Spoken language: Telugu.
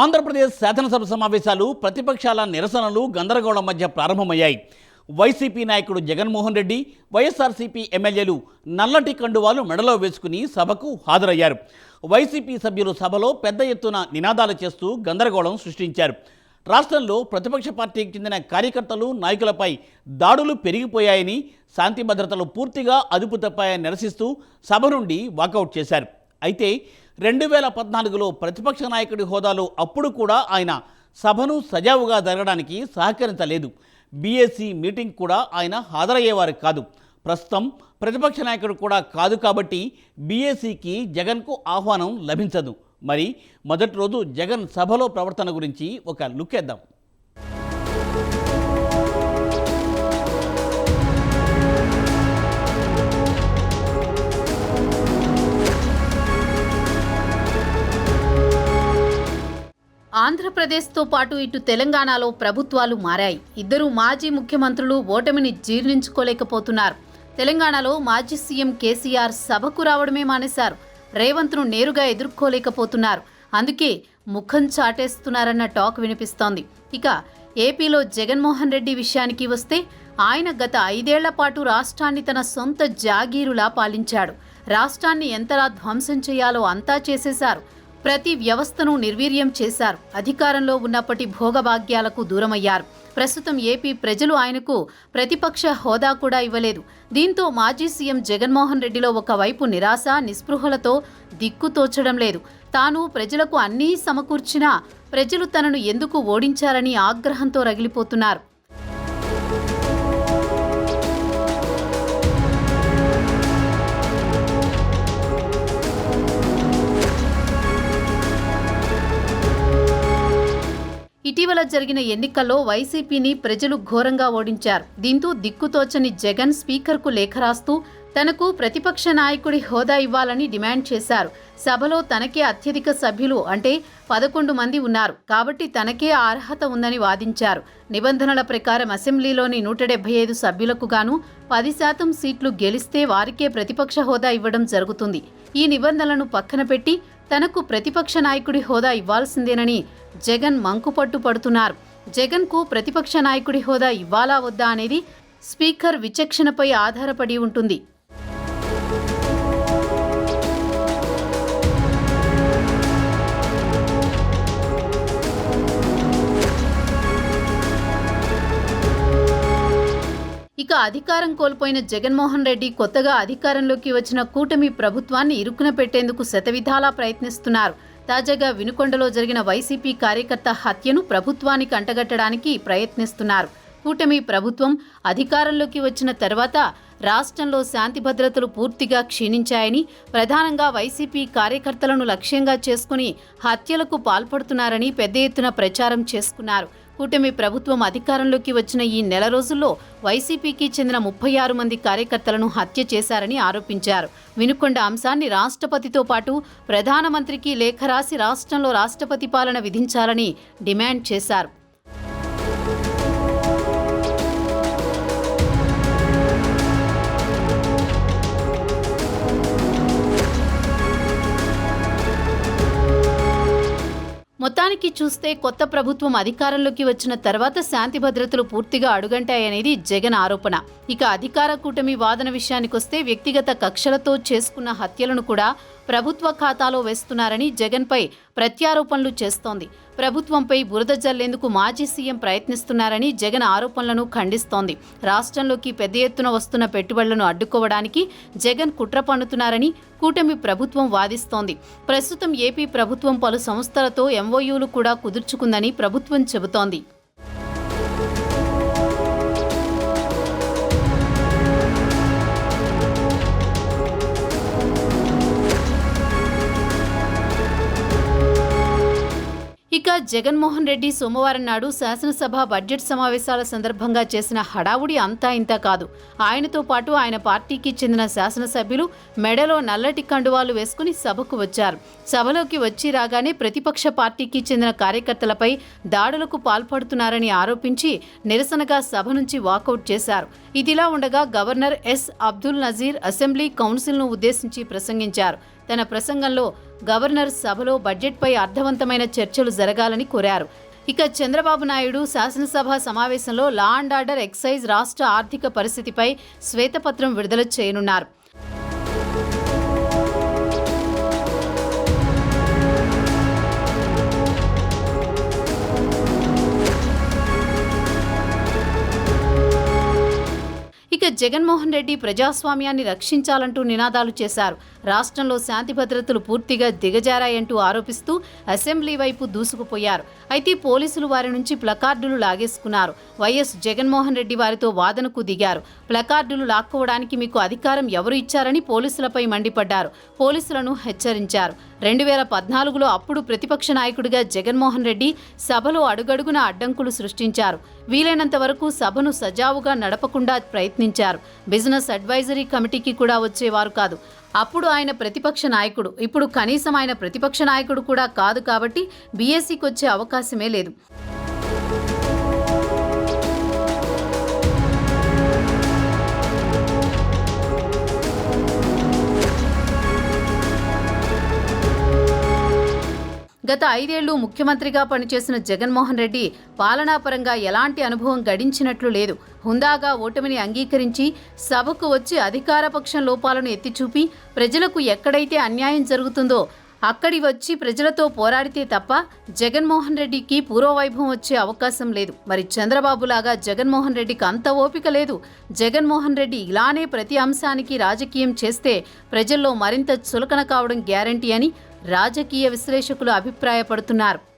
ఆంధ్రప్రదేశ్ శాసనసభ సమావేశాలు ప్రతిపక్షాల నిరసనలు గందరగోళం మధ్య ప్రారంభమయ్యాయి. వైసీపీ నాయకుడు జగన్మోహన్ రెడ్డి వైఎస్ఆర్సీపీ ఎమ్మెల్యేలు నల్లటి కండువాలు మెడలో వేసుకుని సభకు హాజరయ్యారు. వైసీపీ సభ్యులు సభలో పెద్ద ఎత్తున నినాదాలు చేస్తూ గందరగోళం సృష్టించారు. రాష్ట్రంలో ప్రతిపక్ష పార్టీకి చెందిన కార్యకర్తలు నాయకులపై దాడులు పెరిగిపోయాయని శాంతి భద్రతలు పూర్తిగా అదుపు తప్పాయని నిరసిస్తూ సభ నుండి వాకౌట్ చేశారు. అయితే రెండు వేల పద్నాలుగులో ప్రతిపక్ష నాయకుడి హోదాలో అప్పుడు కూడా ఆయన సభను సజావుగా జరగడానికి సహకరించలేదు. బీఎస్సీ మీటింగ్ కూడా ఆయన హాజరయ్యేవారు కాదు. ప్రస్తుతం ప్రతిపక్ష నాయకుడు కూడా కాదు కాబట్టి బీఏసీకి జగన్కు ఆహ్వానం లభించదు. మరి మొదటి రోజు జగన్ సభలో ప్రవర్తన గురించి ఒక లుక్ వేద్దాం. ఆంధ్రప్రదేశ్తో పాటు ఇటు తెలంగాణలో ప్రభుత్వాలు మారాయి. ఇద్దరు మాజీ ముఖ్యమంత్రులు ఓటమిని జీర్ణించుకోలేకపోతున్నారు. తెలంగాణలో మాజీ సీఎం కేసీఆర్ సభకు రావడమే మానేశారు. రేవంత్ను నేరుగా ఎదుర్కోలేకపోతున్నారు. అందుకే ముఖం చాటేస్తున్నారన్న టాక్ వినిపిస్తోంది. ఇక ఏపీలో జగన్మోహన్ రెడ్డి విషయానికి వస్తే ఆయన గత ఐదేళ్ళ పాటు రాష్ట్రాన్ని తన సొంత జాగీరులా పాలించాడు. రాష్ట్రాన్ని ఎంతలా ధ్వంసం చేయాలో అంతా చేసేశారు. ప్రతి వ్యవస్థను నిర్వీర్యం చేశారు. అధికారంలో ఉన్నప్పటి భోగభాగ్యాలకు దూరమయ్యారు. ప్రస్తుతం ఏపీ ప్రజలు ఆయనకు ప్రతిపక్ష హోదా కూడా ఇవ్వలేదు. దీంతో మాజీ సీఎం జగన్మోహన్ రెడ్డిలో ఒకవైపు నిరాశ నిస్పృహలతో దిక్కు తోచడం లేదు. తాను ప్రజలకు అన్నీ సమకూర్చినా ప్రజలు తనను ఎందుకు ఓడించారని ఆగ్రహంతో రగిలిపోతున్నారు. ఇటీవల జరిగిన ఎన్నికల్లో వైసీపీని ప్రజలు ఘోరంగా ఓడించారు. దీంతో దిక్కుతోచని జగన్ స్పీకర్కు లేఖ రాస్తూ తనకు ప్రతిపక్ష నాయకుడి హోదా ఇవ్వాలని డిమాండ్ చేశారు. సభలో తనకే అత్యధిక సభ్యులు అంటే పదకొండు మంది ఉన్నారు. కాబట్టి తనకే అర్హత ఉందని వాదించారు. నిబంధనల ప్రకారం అసెంబ్లీలోని నూట డెబ్బై ఐదు సభ్యులకు గాను పది శాతం సీట్లు గెలిస్తే వారికే ప్రతిపక్ష హోదా ఇవ్వడం జరుగుతుంది. ఈ నిబంధనలను పక్కన పెట్టి తనకు ప్రతిపక్ష నాయకుడి హోదా ఇవ్వాల్సిందేనని జగన్ మంకుపట్టు పడుతున్నారు. జగన్కు ప్రతిపక్ష నాయకుడి హోదా ఇవ్వాలా వద్దా అనేది స్పీకర్ విచక్షణపై ఆధారపడి ఉంటుంది. ఇక అధికారం కోల్పోయిన జగన్మోహన్ రెడ్డి కొత్తగా అధికారంలోకి వచ్చిన కూటమి ప్రభుత్వాన్ని ఇరుకున పెట్టేందుకు శతవిధాలా ప్రయత్నిస్తున్నారు. తాజాగా వినుకొండలో జరిగిన వైసీపీ కార్యకర్త హత్యను ప్రభుత్వానికి అంటగట్టడానికి ప్రయత్నిస్తున్నారు. కూటమి ప్రభుత్వం అధికారంలోకి వచ్చిన తర్వాత రాష్ట్రంలో శాంతి భద్రతలు పూర్తిగా క్షీణించాయని ప్రధానంగా వైసీపీ కార్యకర్తలను లక్ష్యంగా చేసుకుని హత్యలకు పాల్పడుతున్నారని పెద్ద ఎత్తున ప్రచారం చేసుకున్నారు. కూటమి ప్రభుత్వం అధికారంలోకి వచ్చిన ఈ నెల రోజుల్లో వైసీపీకి చెందిన ముప్పై ఆరు మంది కార్యకర్తలను హత్య చేశారని ఆరోపించారు. వినుకొండ అంశాన్ని రాష్ట్రపతితో పాటు ప్రధానమంత్రికి లేఖ రాసి రాష్ట్రంలో రాష్ట్రపతి పాలన విధించాలని డిమాండ్ చేశారు. మొత్తానికి చూస్తే కొత్త ప్రభుత్వం అధికారంలోకి వచ్చిన తర్వాత శాంతి భద్రతలు పూర్తిగా అడుగంటాయనేది జగన్ ఆరోపణ. ఇక అధికార కూటమి వాదన విషయానికొస్తే వ్యక్తిగత కక్షలతో చేసుకున్న హత్యలను కూడా ప్రభుత్వ ఖాతాలో వేస్తున్నారని జగన్పై ప్రత్యారోపణలు చేస్తోంది. ప్రభుత్వంపై బురద జల్లేందుకు మాజీ సీఎం ప్రయత్నిస్తున్నారని జగన్ ఆరోపణలను ఖండిస్తోంది. రాష్ట్రంలోకి పెద్ద ఎత్తున వస్తున్న పెట్టుబడులను అడ్డుకోవడానికి జగన్ కుట్ర పన్నుతున్నారని కూటమి ప్రభుత్వం వాదిస్తోంది. ప్రస్తుతం ఏపీ ప్రభుత్వం పలు సంస్థలతో ఎంఓయూలు కూడా కుదుర్చుకుందని ప్రభుత్వం చెబుతోంది. ఇక జగన్మోహన్ రెడ్డి సోమవారం నాడు శాసనసభ బడ్జెట్ సమావేశాల సందర్భంగా చేసిన హడావుడి అంతా ఇంతా కాదు. ఆయనతో పాటు ఆయన పార్టీకి చెందిన శాసనసభ్యులు మెడలో నల్లటి కండువాలు వేసుకుని సభకు వచ్చారు. సభలోకి వచ్చి రాగానే ప్రతిపక్ష పార్టీకి చెందిన కార్యకర్తలపై దాడులకు పాల్పడుతున్నారని ఆరోపించి నిరసనగా సభ నుంచి వాకౌట్ చేశారు. ఇదిలా ఉండగా governor S Abdul Nazeer assembly కౌన్సిల్ను ఉద్దేశించి ప్రసంగించారు. తన ప్రసంగంలో గవర్నర్ సభలో బడ్జెట్పై అర్థవంతమైన చర్చలు జరగాలని కోరారు. ఇక చంద్రబాబు నాయుడు శాసనసభ సమావేశంలో లా అండ్ ఆర్డర్ ఎక్సైజ్ రాష్ట్ర ఆర్థిక పరిస్థితిపై శ్వేతపత్రం విడుదల చేయనున్నారు. ఇక జగన్మోహన్ రెడ్డి ప్రజాస్వామ్యాన్ని రక్షించాలంటూ నినాదాలు చేశారు. రాష్ట్రంలో శాంతి భద్రతలు పూర్తిగా దిగజారాయంటూ ఆరోపిస్తూ అసెంబ్లీ వైపు దూసుకుపోయారు. అయితే పోలీసులు వారి నుంచి ప్లకార్డులు లాగేసుకున్నారు. వైఎస్ జగన్మోహన్ రెడ్డి వారితో వాదనకు దిగారు. ప్లకార్డులు లాక్కోవడానికి మీకు అధికారం ఎవరు ఇచ్చారని పోలీసులపై మండిపడ్డారు. పోలీసులను హెచ్చరించారు. రెండు వేల పద్నాలుగులో అప్పుడు ప్రతిపక్ష నాయకుడిగా జగన్మోహన్ రెడ్డి సభలో అడుగడుగున అడ్డంకులు సృష్టించారు. వీలైనంత వరకు సభను సజావుగా నడపకుండా ప్రయత్నించారు. బిజినెస్ అడ్వైజరీ కమిటీకి కూడా వచ్చేవారు కాదు. అప్పుడు ఆయన ప్రతిపక్ష నాయకుడు. ఇప్పుడు కనీసం ఆయన ప్రతిపక్ష నాయకుడు కూడా కాదు కాబట్టి బీఎస్సీకి వచ్చే అవకాశమే లేదు. గత ఐదేళ్ళు ముఖ్యమంత్రిగా పనిచేసిన జగన్మోహన్ రెడ్డి పాలనాపరంగా ఎలాంటి అనుభవం గడించినట్లు లేదు. హుందాగా ఓటమిని అంగీకరించి సభకు వచ్చి అధికారపక్షం లోపాలను ఎత్తిచూపి ప్రజలకు ఎక్కడైతే అన్యాయం జరుగుతుందో అక్కడి వచ్చి ప్రజలతో పోరాడితే తప్ప జగన్మోహన్ రెడ్డికి పూర్వవైభవం వచ్చే అవకాశం లేదు. మరి చంద్రబాబులాగా జగన్మోహన్ రెడ్డికి అంత ఓపిక లేదు. జగన్మోహన్ రెడ్డి ఇలానే ప్రతి అంశానికి రాజకీయం చేస్తే ప్రజల్లో మరింత చులకన కావడం గ్యారంటీ అని రాజకీయ విశ్లేషకులు అభిప్రాయపడుతున్నారు.